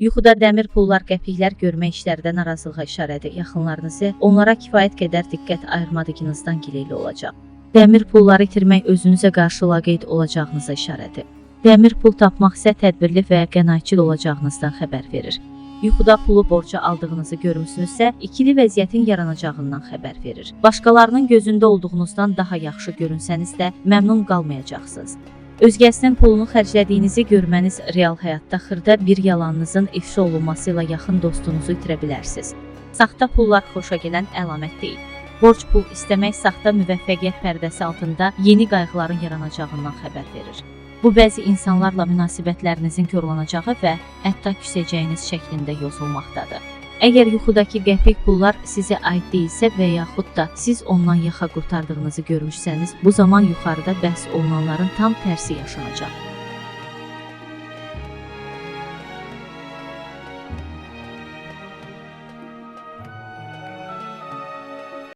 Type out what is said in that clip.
Yuxuda dəmir pullar, qəpiklər görmək işlərdə narazılığa işarədir. Yaxınlarınız onlara kifayət qədər diqqət ayırmadığınızdan gileyli olacaq. Dəmir pulları itirmək özünüzə qarşı laqeyd olacağınıza işarədir. Dəmir pul tapmaq isə tədbirli və qənaətçil olacağınızdan xəbər verir. Yuxuda pulu borca aldığınızı görmüsünüzsə, ikili vəziyyətin yaranacağından xəbər verir. Başqalarının gözündə olduğunuzdan daha yaxşı görünsəniz də məmnun qalmayacaqsınız. Özgəsinin pulunu xərclədiyinizi görməniz real həyatda xırda bir yalanınızın ifşa olunması ilə yaxın dostunuzu itirə bilərsiniz. Saxta pullar xoşa gələn əlamət deyil. Borc pul istəmək saxta müvəffəqiyyət pərdəsi altında yeni qayğıların yaranacağından xəbər verir. Bu bəzi insanlarla münasibətlərinizin korlanacağı və hətta küsəcəyiniz şəklində yozulmaqdadır. Əgər yuxudakı qəpik pullar sizə aid deyilsə və yaxud da siz ondan yaxa qurtardığınızı görmüsəniz, bu zaman yuxarıda bəhs olunanların tam tərsi yaşanacaq.